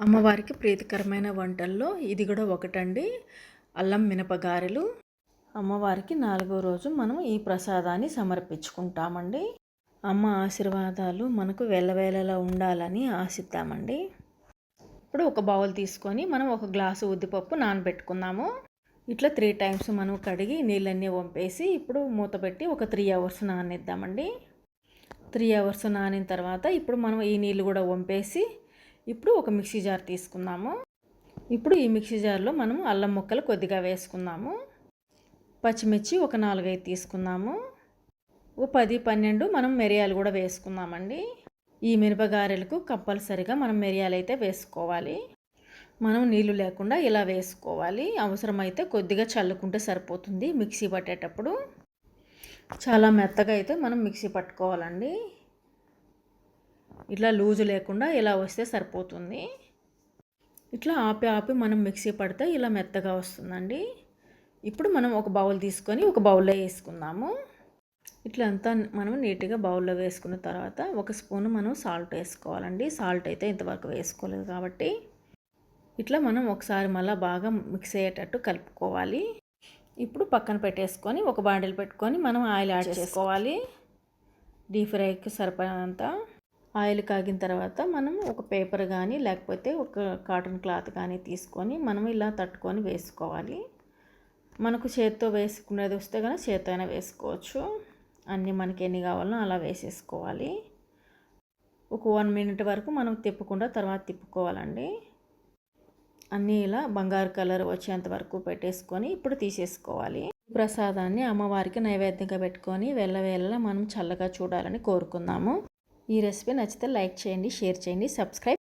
అమ్మవారికి ప్రీతికరమైన వంటల్లో ఇది కూడా ఒకటండి. అల్లం మినపగారెలు. అమ్మవారికి నాలుగో రోజు మనం ఈ ప్రసాదాన్ని సమర్పించుకుంటామండి. అమ్మ ఆశీర్వాదాలు మనకు వెళ్ళవేళలా ఉండాలని ఆశిద్దామండి. ఇప్పుడు ఒక బౌల్ తీసుకొని మనం ఒక గ్లాసు ఉద్దిపప్పు నానబెట్టుకుందాము. ఇట్లా త్రీ టైమ్స్ మనం కడిగి నీళ్ళన్నీ వంపేసి ఇప్పుడు మూత పెట్టి ఒక త్రీ అవర్స్ నానేద్దామండి. త్రీ అవర్స్ నానిన తర్వాత ఇప్పుడు మనం ఈ నీళ్ళు కూడా వంపేసి ఇప్పుడు ఒక మిక్సీ జార్ తీసుకుందాము. ఇప్పుడు ఈ మిక్సీ జార్లో మనం అల్లం ముక్కలు కొద్దిగా వేసుకుందాము. పచ్చిమిర్చి ఒక నాలుగైదు తీసుకుందాము. ఓ పది పన్నెండు మనం మిరియాలు కూడా వేసుకుందామండి. ఈ మిరపగారెలకు కంపల్సరిగా మనం మిరియాలు అయితే వేసుకోవాలి. మనం నీళ్ళు లేకుండా ఇలా వేసుకోవాలి. అవసరమైతే కొద్దిగా చల్లుకుంటే సరిపోతుంది మిక్సీ పట్టేటప్పుడు. చాలా మెత్తగా అయితే మనం మిక్సీ పట్టుకోవాలండి. ఇట్లా లూజు లేకుండా ఇలా వస్తే సరిపోతుంది. ఇట్లా ఆపి ఆపి మనం మిక్సీ పడితే ఇలా మెత్తగా వస్తుందండి. ఇప్పుడు మనం ఒక బౌల్ తీసుకొని ఒక బౌల్లో వేసుకుందాము. ఇట్లా అంతా మనం నీట్గా బౌల్లో వేసుకున్న తర్వాత ఒక స్పూన్ మనం సాల్ట్ వేసుకోవాలండి. సాల్ట్ అయితే ఇంతవరకు వేసుకోలేదు కాబట్టి. ఇట్లా మనం ఒకసారి మళ్ళీ బాగా మిక్స్ అయ్యేటట్టు కలుపుకోవాలి. ఇప్పుడు పక్కన పెట్టేసుకొని ఒక బాండిల్ పెట్టుకొని మనం ఆయిల్ యాడ్ చేసుకోవాలి. డీప్ ఫ్రైకి సరిపడినంత ఆయిల్ కాగిన తర్వాత మనం ఒక పేపర్ కానీ లేకపోతే ఒక కాటన్ క్లాత్ కానీ తీసుకొని మనం ఇలా తట్టుకొని వేసుకోవాలి. మనకు చేత్తో వేసుకునేది వస్తే కానీ చేత్తో అయినా వేసుకోవచ్చు. అన్నీ మనకి ఎన్ని కావాలో అలా వేసేసుకోవాలి. ఒక వన్ మినిట్ వరకు మనం తిప్పకుండా తర్వాత తిప్పుకోవాలండి. అన్నీ ఇలా బంగారు కలర్ వచ్చేంత వరకు పెట్టేసుకొని ఇప్పుడు తీసేసుకోవాలి. ప్రసాదాన్ని అమ్మవారికి నైవేద్యంగా పెట్టుకొని వెళ్ళవేళ్ళ మనం చల్లగా చూడాలని కోరుకుందాము. ఈ రెసిపీ నచ్చితే లైక్ చేయండి షేర్ చేయండి సబ్స్క్రైబ్